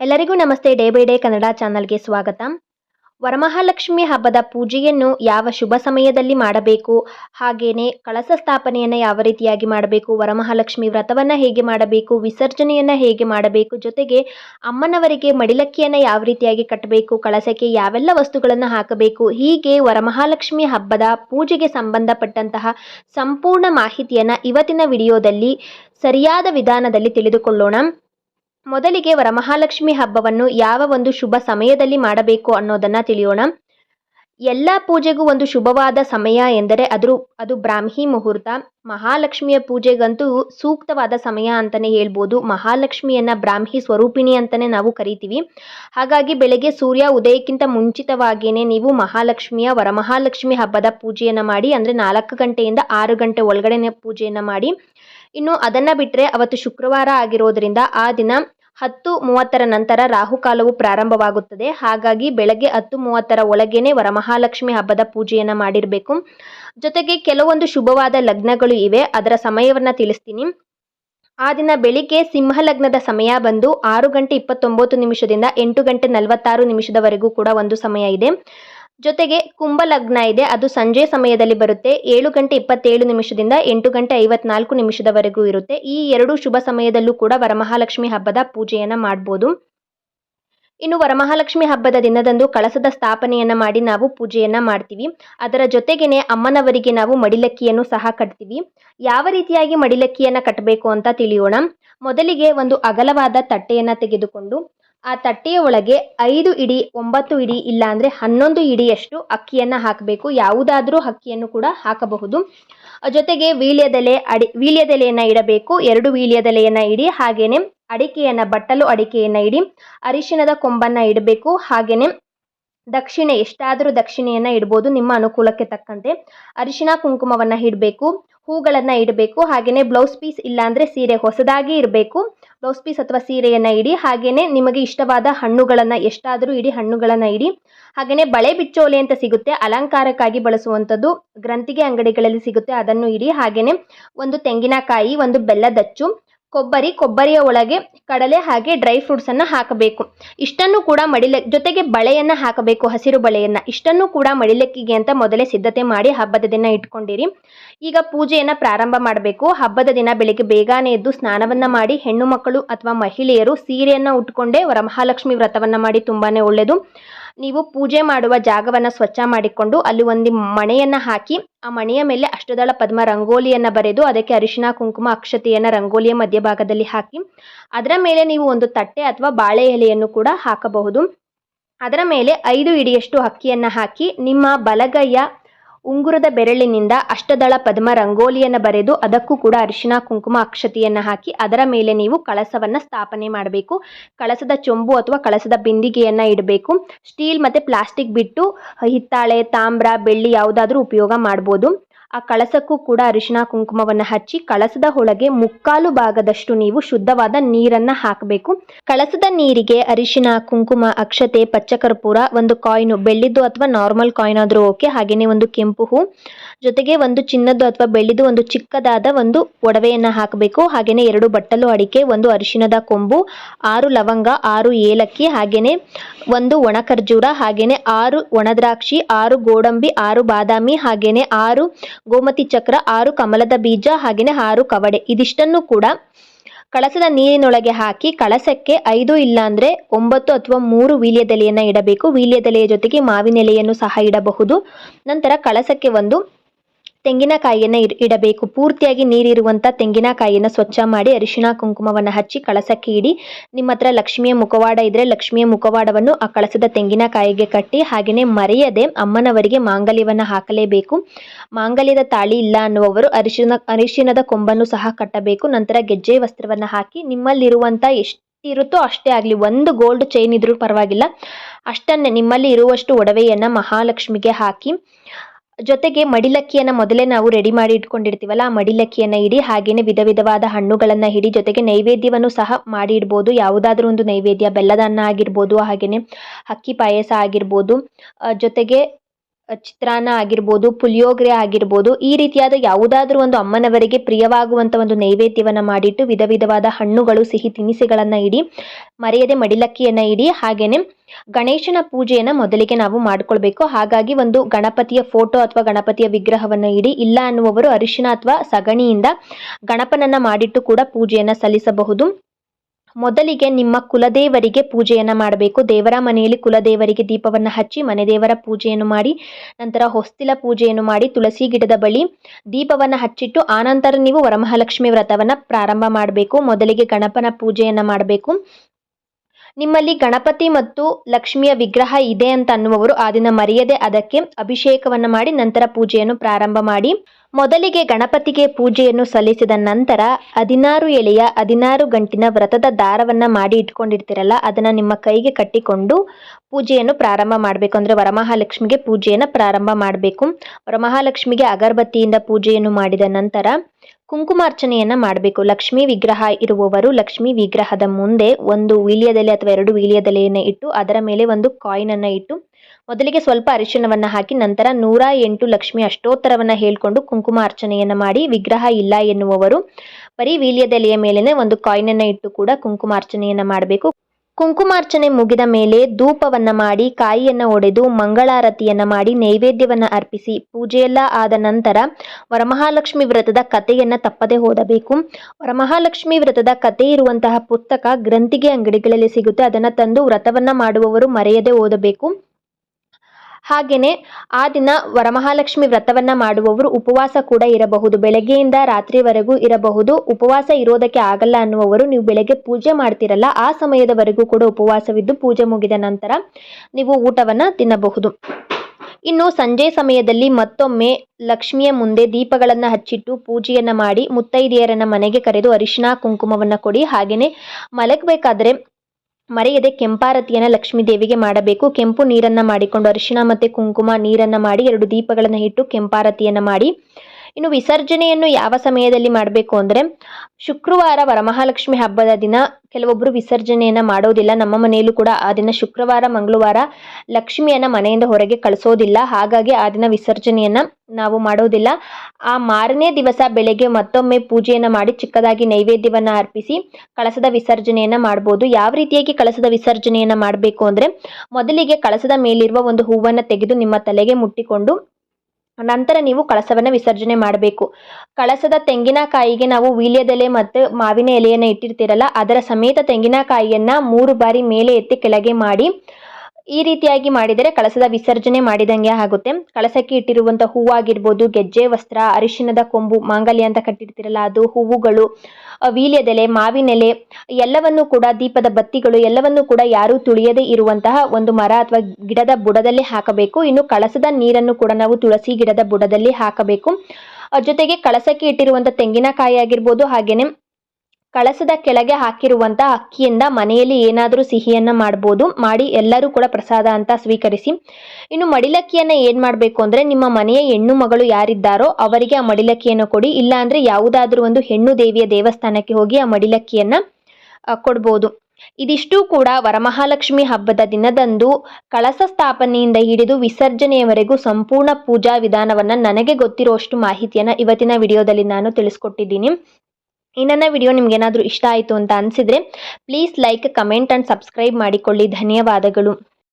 ಎಲ್ಲರಿಗೂ ನಮಸ್ತೆ. Day by day Kannada ಚಾನಲ್ಗೆ ಸ್ವಾಗತ. ವರಮಹಾಲಕ್ಷ್ಮಿ ಹಬ್ಬದ ಪೂಜೆಯನ್ನು ಯಾವ ಶುಭ ಸಮಯದಲ್ಲಿ ಮಾಡಬೇಕು? ಹಾಗೇನೆ ಕಳಸ ಸ್ಥಾಪನೆಯನ್ನು ಯಾವ ರೀತಿಯಾಗಿ ಮಾಡಬೇಕು? ವರಮಹಾಲಕ್ಷ್ಮಿ ವ್ರತವನ್ನು ಹೇಗೆ ಮಾಡಬೇಕು? ವಿಸರ್ಜನೆಯನ್ನು ಹೇಗೆ ಮಾಡಬೇಕು? ಜೊತೆಗೆ ಅಮ್ಮನವರಿಗೆ ಮಡಿಲಕ್ಕಿಯನ್ನು ಯಾವ ರೀತಿಯಾಗಿ ಕಟ್ಟಬೇಕು? ಕಳಸಕ್ಕೆ ಯಾವೆಲ್ಲ ವಸ್ತುಗಳನ್ನು ಹಾಕಬೇಕು? ಹೀಗೆ ವರಮಹಾಲಕ್ಷ್ಮಿ ಹಬ್ಬದ ಪೂಜೆಗೆ ಸಂಬಂಧಪಟ್ಟಂತಹ ಸಂಪೂರ್ಣ ಮಾಹಿತಿಯನ್ನು ಇವತ್ತಿನ ವಿಡಿಯೋದಲ್ಲಿ ಸರಿಯಾದ ವಿಧಾನದಲ್ಲಿ ತಿಳಿದುಕೊಳ್ಳೋಣ. ಮೊದಲಿಗೆ ವರಮಹಾಲಕ್ಷ್ಮಿ ಹಬ್ಬವನ್ನು ಯಾವ ಒಂದು ಶುಭ ಸಮಯದಲ್ಲಿ ಮಾಡಬೇಕು ಅನ್ನೋದನ್ನ ತಿಳಿಯೋಣ. ಎಲ್ಲ ಪೂಜೆಗೂ ಒಂದು ಶುಭವಾದ ಸಮಯ ಎಂದರೆ ಅದು ಅದು ಬ್ರಾಹ್ಮಿ ಮುಹೂರ್ತ. ಮಹಾಲಕ್ಷ್ಮಿಯ ಪೂಜೆಗಂತೂ ಸೂಕ್ತವಾದ ಸಮಯ ಅಂತಲೇ ಹೇಳ್ಬೋದು. ಮಹಾಲಕ್ಷ್ಮಿಯನ್ನು ಬ್ರಾಹ್ಮಿ ಸ್ವರೂಪಿಣಿ ಅಂತಲೇ ನಾವು ಕರಿತೀವಿ. ಹಾಗಾಗಿ ಬೆಳಗ್ಗೆ ಸೂರ್ಯ ಉದಯಕ್ಕಿಂತ ಮುಂಚಿತವಾಗಿಯೇ ನೀವು ಮಹಾಲಕ್ಷ್ಮಿಯ ವರಮಹಾಲಕ್ಷ್ಮಿ ಹಬ್ಬದ ಪೂಜೆಯನ್ನು ಮಾಡಿ, ಅಂದರೆ ನಾಲ್ಕು ಗಂಟೆಯಿಂದ ಆರು ಗಂಟೆ ಒಳಗಡೆನೆ ಪೂಜೆಯನ್ನು ಮಾಡಿ. ಇನ್ನು ಅದನ್ನು ಬಿಟ್ಟರೆ ಅವತ್ತು ಶುಕ್ರವಾರ ಆಗಿರೋದ್ರಿಂದ ಆ ದಿನ ಹತ್ತು ಮೂವತ್ತರ ನಂತರ ರಾಹುಕಾಲವು ಪ್ರಾರಂಭವಾಗುತ್ತದೆ. ಹಾಗಾಗಿ ಬೆಳಗ್ಗೆ ಹತ್ತು ಮೂವತ್ತರ ಒಳಗೇನೆ ವರಮಹಾಲಕ್ಷ್ಮಿ ಹಬ್ಬದ ಪೂಜೆಯನ್ನು ಮಾಡಿರಬೇಕು. ಜೊತೆಗೆ ಕೆಲವೊಂದು ಶುಭವಾದ ಲಗ್ನಗಳು ಇವೆ. ಅದರ ಸಮಯವನ್ನು ತಿಳಿಸ್ತೀನಿ. ಆ ದಿನ ಬೆಳಿಗ್ಗೆ ಸಿಂಹ ಲಗ್ನದ ಸಮಯ ಬಂದು ಆರು ಗಂಟೆ ಇಪ್ಪತ್ತೊಂಬತ್ತು ನಿಮಿಷದಿಂದ ಎಂಟು ಗಂಟೆ ನಲವತ್ತಾರು ನಿಮಿಷದವರೆಗೂ ಕೂಡ ಒಂದು ಸಮಯ ಇದೆ. ಜೊತೆಗೆ ಕುಂಭ ಲಗ್ನ ಇದೆ. ಅದು ಸಂಜೆ ಸಮಯದಲ್ಲಿ ಬರುತ್ತೆ. ಏಳು ಗಂಟೆ ಇಪ್ಪತ್ತೇಳು ನಿಮಿಷದಿಂದ ಎಂಟು ಗಂಟೆ ಐವತ್ನಾಲ್ಕು ನಿಮಿಷದವರೆಗೂ ಇರುತ್ತೆ. ಈ ಎರಡು ಶುಭ ಸಮಯದಲ್ಲೂ ಕೂಡ ವರಮಹಾಲಕ್ಷ್ಮಿ ಹಬ್ಬದ ಪೂಜೆಯನ್ನು ಮಾಡ್ಬೋದು. ಇನ್ನು ವರಮಹಾಲಕ್ಷ್ಮಿ ಹಬ್ಬದ ದಿನದಂದು ಕಳಸದ ಸ್ಥಾಪನೆಯನ್ನು ಮಾಡಿ ನಾವು ಪೂಜೆಯನ್ನು ಮಾಡ್ತೀವಿ. ಅದರ ಜೊತೆಗೇನೆ ಅಮ್ಮನವರಿಗೆ ನಾವು ಮಡಿಲಕ್ಕಿಯನ್ನು ಸಹ ಕಟ್ತೀವಿ. ಯಾವ ರೀತಿಯಾಗಿ ಮಡಿಲಕ್ಕಿಯನ್ನು ಕಟ್ಟಬೇಕು ಅಂತ ತಿಳಿಯೋಣ. ಮೊದಲಿಗೆ ಒಂದು ಅಗಲವಾದ ತಟ್ಟೆಯನ್ನು ತೆಗೆದುಕೊಂಡು ಆ ತಟ್ಟೆಯ ಒಳಗೆ ಐದು ಇಡಿ, ಒಂಬತ್ತು ಇಡಿ ಇಲ್ಲ ಅಂದರೆ ಹನ್ನೊಂದು ಇಡಿಯಷ್ಟು ಅಕ್ಕಿಯನ್ನು ಹಾಕಬೇಕು. ಯಾವುದಾದರೂ ಅಕ್ಕಿಯನ್ನು ಕೂಡ ಹಾಕಬಹುದು. ಜೊತೆಗೆ ವೀಳ್ಯದೆಲೆ ಅಡಿ, ವೀಳ್ಯದೆಲೆಯನ್ನು ಇಡಬೇಕು. ಎರಡು ವೀಳ್ಯದೆಲೆಯನ್ನು ಇಡಿ ಹಾಗೆಯೇ ಅಡಿಕೆಯನ್ನು, ಬಟ್ಟಲು ಅಡಿಕೆಯನ್ನು ಇಡಿ ಅರಿಶಿನದ ಕೊಂಬನ್ನು ಇಡಬೇಕು. ಹಾಗೆಯೇ ದಕ್ಷಿಣೆ, ಎಷ್ಟಾದರೂ ದಕ್ಷಿಣೆಯನ್ನು ಇಡ್ಬೋದು ನಿಮ್ಮ ಅನುಕೂಲಕ್ಕೆ ತಕ್ಕಂತೆ. ಅರಿಶಿಣ ಕುಂಕುಮವನ್ನು ಇಡಬೇಕು. ಹೂಗಳನ್ನು ಇಡಬೇಕು ಹಾಗೆಯೇ ಬ್ಲೌಸ್ ಪೀಸ್ ಇಲ್ಲಾಂದರೆ ಸೀರೆ ಹೊಸದಾಗಿ ಇರಬೇಕು. ಬ್ಲೌಸ್ ಪೀಸ್ ಅಥವಾ ಸೀರೆಯನ್ನು ಇಡಿ ಹಾಗೆಯೇ ನಿಮಗೆ ಇಷ್ಟವಾದ ಹಣ್ಣುಗಳನ್ನು ಎಷ್ಟಾದರೂ ಇಡಿ, ಹಣ್ಣುಗಳನ್ನು ಇಡಿ. ಹಾಗೆಯೇ ಬಳೆ ಬಿಚ್ಚೋಲೆ ಅಂತ ಸಿಗುತ್ತೆ, ಅಲಂಕಾರಕ್ಕಾಗಿ ಬಳಸುವಂಥದ್ದು ಗ್ರಂಥಿಗೆ ಅಂಗಡಿಗಳಲ್ಲಿ ಸಿಗುತ್ತೆ, ಅದನ್ನು ಇಡಿ. ಹಾಗೆಯೇ ಒಂದು ತೆಂಗಿನಕಾಯಿ, ಒಂದು ಬೆಲ್ಲದಚ್ಚು ಕೊಬ್ಬರಿ ಕೊಬ್ಬರಿಯ ಒಳಗೆ ಕಡಲೆ ಹಾಗೆ ಡ್ರೈ ಫ್ರೂಟ್ಸನ್ನು ಹಾಕಬೇಕು. ಇಷ್ಟನ್ನು ಕೂಡ ಮಡಿಲೆ ಜೊತೆಗೆ ಬಳೆಯನ್ನು ಹಾಕಬೇಕು, ಹಸಿರು ಬಳೆಯನ್ನು. ಇಷ್ಟನ್ನು ಕೂಡ ಮಡಿಲಕ್ಕಿಗೆ ಅಂತ ಮೊದಲೇ ಸಿದ್ಧತೆ ಮಾಡಿ ಹಬ್ಬದ ದಿನ ಇಟ್ಕೊಂಡಿರಿ. ಈಗ ಪೂಜೆಯನ್ನು ಪ್ರಾರಂಭ ಮಾಡಬೇಕು. ಹಬ್ಬದ ದಿನ ಬೆಳಿಗ್ಗೆ ಬೇಗನೆ ಎದ್ದು ಸ್ನಾನವನ್ನು ಮಾಡಿ ಹೆಣ್ಣು ಮಕ್ಕಳು ಅಥವಾ ಮಹಿಳೆಯರು ಸೀರೆಯನ್ನು ಉಟ್ಕೊಂಡೇ ವರಮಹಾಲಕ್ಷ್ಮಿ ವ್ರತವನ್ನು ಮಾಡಿ ತುಂಬಾ ಒಳ್ಳೆಯದು ನೀವು ಪೂಜೆ ಮಾಡುವ ಜಾಗವನ್ನು ಸ್ವಚ್ಛ ಮಾಡಿಕೊಂಡು ಅಲ್ಲಿ ಒಂದು ಮಣೆಯನ್ನು ಹಾಕಿ, ಆ ಮಣೆಯ ಮೇಲೆ ಅಷ್ಟದಳ ಪದ್ಮ ರಂಗೋಲಿಯನ್ನು ಬರೆದು ಅದಕ್ಕೆ ಅರಿಶಿನ ಕುಂಕುಮ, ಅಕ್ಷತೆಯನ್ನು ರಂಗೋಲಿಯ ಮಧ್ಯಭಾಗದಲ್ಲಿ ಹಾಕಿ, ಅದರ ಮೇಲೆ ನೀವು ಒಂದು ತಟ್ಟೆ ಅಥವಾ ಬಾಳೆ ಎಲೆಯನ್ನು ಕೂಡ ಹಾಕಬಹುದು. ಅದರ ಮೇಲೆ ಐದು ಇಡಿಯಷ್ಟು ಅಕ್ಕಿಯನ್ನು ಹಾಕಿ, ನಿಮ್ಮ ಬಲಗೈಯ ಉಂಗುರದ ಬೆರಳಿನಿಂದ ಅಷ್ಟದಳ ಪದ್ಮ ರಂಗೋಲಿಯನ್ನು ಬರೆದು ಅದಕ್ಕೂ ಕೂಡ ಅರಿಶಿನ ಕುಂಕುಮ ಅಕ್ಷತೆಯನ್ನು ಹಾಕಿ ಅದರ ಮೇಲೆ ನೀವು ಕಳಸವನ್ನು ಸ್ಥಾಪನೆ ಮಾಡಬೇಕು. ಕಳಸದ ಚೊಂಬು ಅಥವಾ ಕಳಸದ ಬಿಂದಿಗೆಯನ್ನು ಇಡಬೇಕು. ಸ್ಟೀಲ್ ಮತ್ತು ಪ್ಲಾಸ್ಟಿಕ್ ಬಿಟ್ಟು ಹಿತ್ತಾಳೆ, ತಾಮ್ರ, ಬೆಳ್ಳಿ ಯಾವುದಾದ್ರೂ ಉಪಯೋಗ ಮಾಡ್ಬೋದು. ಆ ಕಳಸಕ್ಕೂ ಕೂಡ ಅರಿಶಿನ ಕುಂಕುಮವನ್ನು ಹಚ್ಚಿ ಕಳಸದ ಒಳಗೆ ಮುಕ್ಕಾಲು ಭಾಗದಷ್ಟು ನೀವು ಶುದ್ಧವಾದ ನೀರನ್ನು ಹಾಕಬೇಕು. ಕಳಸದ ನೀರಿಗೆ ಅರಿಶಿನ ಕುಂಕುಮ, ಅಕ್ಷತೆ, ಪಚ್ಚಕರ್ಪೂರ ಒಂದು ಕಾಯಿನು ಬೆಳ್ಳಿದ್ದು ಅಥವಾ ನಾರ್ಮಲ್ ಕಾಯಿನ್ ಆದರೂ ಓಕೆ ಹಾಗೆಯೇ ಒಂದು ಕೆಂಪು ಹೂ. ಜೊತೆಗೆ ಒಂದು ಚಿನ್ನದ್ದು ಅಥವಾ ಬೆಳ್ಳಿದು ಒಂದು ಚಿಕ್ಕದಾದ ಒಂದು ಒಡವೆಯನ್ನು ಹಾಕಬೇಕು. ಹಾಗೆಯೇ ಎರಡು ಬಟ್ಟಲು ಅಡಿಕೆ, ಒಂದು ಅರಿಶಿನದ ಕೊಂಬು, ಆರು ಲವಂಗ, ಆರು ಏಲಕ್ಕಿ ಹಾಗೆಯೇ ಒಂದು ಒಣ ಖರ್ಜೂರ ಹಾಗೆಯೇ ಆರು ಒಣದ್ರಾಕ್ಷಿ ಆರು ಗೋಡಂಬಿ, ಆರು ಬಾದಾಮಿ ಹಾಗೆಯೇ ಆರು ಗೋಮತಿ ಚಕ್ರ, ಆರು ಕಮಲದ ಬೀಜ ಹಾಗೆಯೇ ಆರು ಕವಡೆ. ಇದಿಷ್ಟನ್ನು ಕೂಡ ಕಳಸದ ನೀರಿನೊಳಗೆ ಹಾಕಿ ಕಳಸಕ್ಕೆ ಐದು ಇಲ್ಲಾಂದ್ರೆ ಒಂಬತ್ತು ಅಥವಾ ಮೂರು ವೀಳ್ಯದೆಲೆಯನ್ನು ಇಡಬೇಕು. ವೀಳ್ಯದೆಲೆಯ ಜೊತೆಗೆ ಮಾವಿನೆಲೆಯನ್ನು ಸಹ ಇಡಬಹುದು. ನಂತರ ಕಳಸಕ್ಕೆ ಒಂದು ತೆಂಗಿನಕಾಯಿಯನ್ನು ಇಡಬೇಕು. ಪೂರ್ತಿಯಾಗಿ ನೀರಿರುವಂಥ ತೆಂಗಿನಕಾಯಿಯನ್ನು ಸ್ವಚ್ಛ ಮಾಡಿ ಅರಿಶಿನ ಕುಂಕುಮವನ್ನು ಹಚ್ಚಿ ಕಳಸಕ್ಕೆ ಇಡಿ. ನಿಮ್ಮ ಹತ್ರ ಲಕ್ಷ್ಮಿಯ ಮುಖವಾಡ ಇದ್ದರೆ ಲಕ್ಷ್ಮಿಯ ಮುಖವಾಡವನ್ನು ಆ ಕಳಸದ ತೆಂಗಿನಕಾಯಿಗೆ ಕಟ್ಟಿ ಹಾಗೆಯೇ ಮರೆಯದೆ ಅಮ್ಮನವರಿಗೆ ಮಾಂಗಲ್ಯವನ್ನು ಹಾಕಲೇಬೇಕು. ಮಾಂಗಲ್ಯದ ತಾಳಿ ಇಲ್ಲ ಅನ್ನುವವರು ಅರಿಶಿನ ಅರಿಶಿನದ ಕೊಂಬನ್ನು ಸಹ ಕಟ್ಟಬೇಕು. ನಂತರ ಗೆಜ್ಜೆ ವಸ್ತ್ರವನ್ನು ಹಾಕಿ ನಿಮ್ಮಲ್ಲಿರುವಂಥ ಎಷ್ಟು ಇರುತ್ತೋ ಅಷ್ಟೇ ಆಗಲಿ, ಒಂದು ಗೋಲ್ಡ್ ಚೈನ್ ಇದ್ರೂ ಪರವಾಗಿಲ್ಲ. ಅಷ್ಟನ್ನೇ ನಿಮ್ಮಲ್ಲಿ ಇರುವಷ್ಟು ಒಡವೆಯನ್ನು ಮಹಾಲಕ್ಷ್ಮಿಗೆ ಹಾಕಿ ಜೊತೆಗೆ ಮಡಿಲಕ್ಕಿಯನ್ನು ಮೊದಲೇ ನಾವು ರೆಡಿ ಮಾಡಿ ಇಟ್ಕೊಂಡಿರ್ತೀವಲ್ಲ, ಆ ಮಡಿಲಕ್ಕಿಯನ್ನು ಇಡಿ ಹಾಗೆಯೇ ವಿಧ ವಿಧವಾದ ಹಣ್ಣುಗಳನ್ನು ಹಿಡಿ, ಜೊತೆಗೆ ನೈವೇದ್ಯವನ್ನು ಸಹ ಮಾಡಿ ಇಡ್ಬೋದು. ಯಾವುದಾದ್ರೂ ಒಂದು ನೈವೇದ್ಯ ಬೆಲ್ಲದ ಅನ್ನ ಆಗಿರ್ಬೋದು ಹಾಗೆಯೇ ಅಕ್ಕಿ ಪಾಯಸ ಆಗಿರ್ಬೋದು. ಜೊತೆಗೆ ಚಿತ್ರಾನ್ನ ಆಗಿರ್ಬೋದು, ಪುಳಿಯೋಗರೆ ಆಗಿರ್ಬೋದು, ಈ ರೀತಿಯಾದ ಯಾವುದಾದ್ರೂ ಒಂದು ಅಮ್ಮನವರಿಗೆ ಪ್ರಿಯವಾಗುವಂಥ ಒಂದು ನೈವೇದ್ಯವನ್ನು ಮಾಡಿಟ್ಟು ವಿಧ ವಿಧವಾದ ಹಣ್ಣುಗಳು, ಸಿಹಿ ತಿನಿಸುಗಳನ್ನು ಇಡಿ, ಮರೆಯದೆ ಮಡಿಲಕ್ಕಿಯನ್ನು ಇಡಿ ಹಾಗೆಯೇ ಗಣೇಶನ ಪೂಜೆಯನ್ನು ಮೊದಲಿಗೆ ನಾವು ಮಾಡ್ಕೊಳ್ಬೇಕು. ಹಾಗಾಗಿ ಒಂದು ಗಣಪತಿಯ ಫೋಟೋ ಅಥವಾ ಗಣಪತಿಯ ವಿಗ್ರಹವನ್ನು ಇಡಿ, ಇಲ್ಲ ಅನ್ನುವವರು ಅರಿಶಿನ ಅಥವಾ ಸಗಣಿಯಿಂದ ಗಣಪನನ್ನು ಮಾಡಿಟ್ಟು ಕೂಡ ಪೂಜೆಯನ್ನು ಸಲ್ಲಿಸಬಹುದು. ಮೊದಲಿಗೆ ನಿಮ್ಮ ಕುಲದೇವರಿಗೆ ಪೂಜೆಯನ್ನು ಮಾಡಬೇಕು. ದೇವರ ಮನೆಯಲ್ಲಿ ಕುಲದೇವರಿಗೆ ದೀಪವನ್ನು ಹಚ್ಚಿ ಮನೆ ದೇವರ ಪೂಜೆಯನ್ನು ಮಾಡಿ, ನಂತರ ಹೊಸ್ತಿಲ ಪೂಜೆಯನ್ನು ಮಾಡಿ, ತುಳಸಿ ಗಿಡದ ಬಳಿ ದೀಪವನ್ನು ಹಚ್ಚಿಟ್ಟು, ಆನಂತರ ನೀವು ವರಮಹಾಲಕ್ಷ್ಮಿ ವ್ರತವನ್ನು ಪ್ರಾರಂಭ ಮಾಡಬೇಕು. ಮೊದಲಿಗೆ ಗಣಪನ ಪೂಜೆಯನ್ನು ಮಾಡಬೇಕು. ನಿಮ್ಮಲ್ಲಿ ಗಣಪತಿ ಮತ್ತು ಲಕ್ಷ್ಮಿಯ ವಿಗ್ರಹ ಇದೆ ಅಂತ ಅನ್ನುವರು ಆ ದಿನ ಮರೆಯದೆ ಅದಕ್ಕೆ ಅಭಿಷೇಕವನ್ನು ಮಾಡಿ, ನಂತರ ಪೂಜೆಯನ್ನು ಪ್ರಾರಂಭ ಮಾಡಿ. ಮೊದಲಿಗೆ ಗಣಪತಿಗೆ ಪೂಜೆಯನ್ನು ಸಲ್ಲಿಸಿದ ನಂತರ ಹದಿನಾರು ಎಳೆಯ ಹದಿನಾರು ಗಂಟಿನ ವ್ರತದ ದಾರವನ್ನು ಮಾಡಿ ಇಟ್ಕೊಂಡಿರ್ತೀರಲ್ಲ, ಅದನ್ನು ನಿಮ್ಮ ಕೈಗೆ ಕಟ್ಟಿಕೊಂಡು ಪೂಜೆಯನ್ನು ಪ್ರಾರಂಭ ಮಾಡಬೇಕು. ಅಂದರೆ ವರಮಹಾಲಕ್ಷ್ಮಿಗೆ ಪೂಜೆಯನ್ನು ಪ್ರಾರಂಭ ಮಾಡಬೇಕು. ವರಮಹಾಲಕ್ಷ್ಮಿಗೆ ಅಗರಬತ್ತಿಯಿಂದ ಪೂಜೆಯನ್ನು ಮಾಡಿದ ನಂತರ ಕುಂಕುಮಾರ್ಚನೆಯನ್ನು ಮಾಡಬೇಕು. ಲಕ್ಷ್ಮೀ ವಿಗ್ರಹ ಇರುವವರು ಲಕ್ಷ್ಮೀ ವಿಗ್ರಹದ ಮುಂದೆ ಒಂದು ವೀಳ್ಯದೆಲೆ ಅಥವಾ ಎರಡು ವೀಳ್ಯದೆಲೆಯನ್ನು ಇಟ್ಟು ಅದರ ಮೇಲೆ ಒಂದು ಕಾಯಿನನ್ನು ಇಟ್ಟು ಮೊದಲಿಗೆ ಸ್ವಲ್ಪ ಅರಿಶಿಣವನ್ನು ಹಾಕಿ ನಂತರ ನೂರ ಎಂಟು ಲಕ್ಷ್ಮಿ ಅಷ್ಟೋತ್ತರವನ್ನು ಹೇಳ್ಕೊಂಡು ಕುಂಕುಮ ಅರ್ಚನೆಯನ್ನು ಮಾಡಿ ವಿಗ್ರಹ ಇಲ್ಲ ಎನ್ನುವವರು ಬರೀ ವೀಳ್ಯದೆಲೆಯ ಮೇಲೇ ಒಂದು ಕಾಯಿನನ್ನು ಇಟ್ಟು ಕೂಡ ಕುಂಕುಮಾರ್ಚನೆಯನ್ನು ಮಾಡಬೇಕು. ಕುಂಕುಮಾರ್ಚನೆ ಮುಗಿದ ಮೇಲೆ ಧೂಪವನ್ನ ಮಾಡಿ, ಕಾಯಿಯನ್ನ ಒಡೆದು, ಮಂಗಳಾರತಿಯನ್ನ ಮಾಡಿ, ನೈವೇದ್ಯವನ್ನ ಅರ್ಪಿಸಿ, ಪೂಜೆಯೆಲ್ಲ ಆದ ನಂತರ ವರಮಹಾಲಕ್ಷ್ಮಿ ವ್ರತದ ಕಥೆಯನ್ನ ತಪ್ಪದೆ ಓದಬೇಕು. ವರಮಹಾಲಕ್ಷ್ಮಿ ವ್ರತದ ಕಥೆ ಇರುವಂತಹ ಪುಸ್ತಕ ಗ್ರಂಥಿಗೆ ಅಂಗಡಿಗಳಲ್ಲಿ ಸಿಗುತ್ತೆ. ಅದನ್ನ ತಂದು ವ್ರತವನ್ನ ಮಾಡುವವರು ಮರೆಯದೆ ಓದಬೇಕು. ಹಾಗೆಯೇ ಆ ದಿನ ವರಮಹಾಲಕ್ಷ್ಮಿ ವ್ರತವನ್ನು ಮಾಡುವವರು ಉಪವಾಸ ಕೂಡ ಇರಬಹುದು. ಬೆಳಗ್ಗೆಯಿಂದ ರಾತ್ರಿವರೆಗೂ ಇರಬಹುದು. ಉಪವಾಸ ಇರೋದಕ್ಕೆ ಆಗಲ್ಲ ಅನ್ನುವವರು ನೀವು ಬೆಳಗ್ಗೆ ಪೂಜೆ ಮಾಡ್ತಿರಲ್ಲ, ಆ ಸಮಯದವರೆಗೂ ಕೂಡ ಉಪವಾಸವಿದ್ದು ಪೂಜೆ ಮುಗಿದ ನಂತರ ನೀವು ಊಟವನ್ನು ತಿನ್ನಬಹುದು. ಇನ್ನು ಸಂಜೆ ಸಮಯದಲ್ಲಿ ಮತ್ತೊಮ್ಮೆ ಲಕ್ಷ್ಮಿಯ ಮುಂದೆ ದೀಪಗಳನ್ನು ಹಚ್ಚಿಟ್ಟು ಪೂಜೆಯನ್ನು ಮಾಡಿ ಮುತ್ತೈದೆಯರನ್ನ ಮನೆಗೆ ಕರೆದು ಅರಿಶಿನ ಕುಂಕುಮವನ್ನು ಕೊಡಿ. ಹಾಗೆಯೇ ಮಲಗಬೇಕಾದ್ರೆ ಮರೆಯದೆ ಕೆಂಪಾರತಿಯನ್ನು ಲಕ್ಷ್ಮೀ ದೇವಿಗೆ ಮಾಡಬೇಕು. ಕೆಂಪು ನೀರನ್ನು ಮಾಡಿಕೊಂಡು ಅರಿಶಿಣ ಮತ್ತು ಕುಂಕುಮ ನೀರನ್ನು ಮಾಡಿ ಎರಡು ದೀಪಗಳನ್ನು ಇಟ್ಟು ಕೆಂಪಾರತಿಯನ್ನು ಮಾಡಿ. ಇನ್ನು ವಿಸರ್ಜನೆಯನ್ನು ಯಾವ ಸಮಯದಲ್ಲಿ ಮಾಡಬೇಕು ಅಂದರೆ ಶುಕ್ರವಾರ ವರಮಹಾಲಕ್ಷ್ಮಿ ಹಬ್ಬದ ದಿನ ಕೆಲವೊಬ್ಬರು ವಿಸರ್ಜನೆಯನ್ನು ಮಾಡೋದಿಲ್ಲ. ನಮ್ಮ ಮನೆಯಲ್ಲೂ ಕೂಡ ಆ ದಿನ ಶುಕ್ರವಾರ, ಮಂಗಳವಾರ ಲಕ್ಷ್ಮಿಯನ್ನು ಮನೆಯಿಂದ ಹೊರಗೆ ಕಳಿಸೋದಿಲ್ಲ. ಹಾಗಾಗಿ ಆ ದಿನ ವಿಸರ್ಜನೆಯನ್ನು ನಾವು ಮಾಡೋದಿಲ್ಲ. ಆ ಮಾರನೇ ದಿವಸ ಬೆಳಗ್ಗೆ ಮತ್ತೊಮ್ಮೆ ಪೂಜೆಯನ್ನು ಮಾಡಿ ಚಿಕ್ಕದಾಗಿ ನೈವೇದ್ಯವನ್ನು ಅರ್ಪಿಸಿ ಕಳಸದ ವಿಸರ್ಜನೆಯನ್ನು ಮಾಡ್ಬೋದು. ಯಾವ ರೀತಿಯಾಗಿ ಕಳಸದ ವಿಸರ್ಜನೆಯನ್ನು ಮಾಡಬೇಕು ಅಂದರೆ ಮೊದಲಿಗೆ ಕಳಸದ ಮೇಲಿರುವ ಒಂದು ಹೂವನ್ನು ತೆಗೆದು ನಿಮ್ಮ ತಲೆಗೆ ಮುಟ್ಟಿಕೊಂಡು ನಂತರ ನೀವು ಕಳಸವನ್ನು ವಿಸರ್ಜನೆ ಮಾಡಬೇಕು. ಕಳಸದ ತೆಂಗಿನಕಾಯಿಗೆ ನಾವು ವೀಳ್ಯದೆಲೆ ಮತ್ತು ಮಾವಿನ ಎಲೆಯನ್ನು ಇಟ್ಟಿರ್ತೀರಲ್ಲ, ಅದರ ಸಮೇತ ತೆಂಗಿನಕಾಯಿಯನ್ನು ಮೂರು ಬಾರಿ ಮೇಲೆ ಎತ್ತಿ ಕೆಳಗೆ ಮಾಡಿ ಈ ರೀತಿಯಾಗಿ ಮಾಡಿದರೆ ಕಳಸದ ವಿಸರ್ಜನೆ ಮಾಡಿದಂಗೆ ಆಗುತ್ತೆ. ಕಳಸಕ್ಕೆ ಇಟ್ಟಿರುವಂಥ ಹೂವಾಗಿರ್ಬೋದು, ಗೆಜ್ಜೆ, ವಸ್ತ್ರ, ಅರಿಶಿಣದ ಕೊಂಬು, ಮಾಂಗಲ್ಯ ಅಂತ ಕಟ್ಟಿರ್ತಿರಲ್ಲ, ಅದು ಹೂವುಗಳು ವೀಳ್ಯದೆಲೆ ಮಾವಿನೆಲೆ, ಎಲ್ಲವನ್ನು ಕೂಡ ದೀಪದ ಬತ್ತಿಗಳು, ಎಲ್ಲವನ್ನು ಕೂಡ ಯಾರೂ ತುಳಿಯದೇ ಇರುವಂತಹ ಒಂದು ಮರ ಅಥವಾ ಗಿಡದ ಬುಡದಲ್ಲಿ ಹಾಕಬೇಕು. ಇನ್ನು ಕಳಸದ ನೀರನ್ನು ಕೂಡ ನಾವು ತುಳಸಿ ಗಿಡದ ಬುಡದಲ್ಲಿ ಹಾಕಬೇಕು. ಜೊತೆಗೆ ಕಳಸಕ್ಕೆ ಇಟ್ಟಿರುವಂಥ ತೆಂಗಿನಕಾಯಿ ಆಗಿರ್ಬೋದು ಹಾಗೆಯೇ ಕಳಸದ ಕೆಳಗೆ ಹಾಕಿರುವಂತಹ ಅಕ್ಕಿಯಿಂದ ಮನೆಯಲ್ಲಿ ಏನಾದರೂ ಸಿಹಿಯನ್ನ ಮಾಡ್ಬೋದು. ಮಾಡಿ ಎಲ್ಲರೂ ಕೂಡ ಪ್ರಸಾದ ಅಂತ ಸ್ವೀಕರಿಸಿ. ಇನ್ನು ಮಡಿಲಕ್ಕಿಯನ್ನ ಏನು ಮಾಡಬೇಕು ಅಂದ್ರೆ ನಿಮ್ಮ ಮನೆಯ ಹೆಣ್ಣು ಮಗಳು ಯಾರಿದ್ದಾರೋ ಅವರಿಗೆ ಆ ಮಡಿಲಕ್ಕಿಯನ್ನು ಕೊಡಿ. ಇಲ್ಲ ಅಂದ್ರೆ ಯಾವುದಾದ್ರೂ ಒಂದು ಹೆಣ್ಣು ದೇವಿಯ ದೇವಸ್ಥಾನಕ್ಕೆ ಹೋಗಿ ಆ ಮಡಿಲಕ್ಕಿಯನ್ನು ಕೊಡ್ಬೋದು. ಇದಿಷ್ಟು ಕೂಡ ವರಮಹಾಲಕ್ಷ್ಮಿ ಹಬ್ಬದ ದಿನದಂದು ಕಳಸ ಸ್ಥಾಪನೆಯಿಂದ ಹಿಡಿದು ವಿಸರ್ಜನೆಯವರೆಗೂ ಸಂಪೂರ್ಣ ಪೂಜಾ ವಿಧಾನವನ್ನ ನನಗೆ ಗೊತ್ತಿರುವಷ್ಟು ಮಾಹಿತಿಯನ್ನ ಇವತ್ತಿನ ವಿಡಿಯೋದಲ್ಲಿ ನಾನು ತಿಳಿಸ್ಕೊಟ್ಟಿದ್ದೀನಿ. ಈ ನನ್ನ ವಿಡಿಯೋ ನಿಮಗೇನಾದರೂ ಇಷ್ಟ ಆಯಿತು ಅಂತ ಅನಿಸಿದರೆ please like comment and subscribe ಮಾಡಿಕೊಳ್ಳಿ. ಧನ್ಯವಾದಗಳು.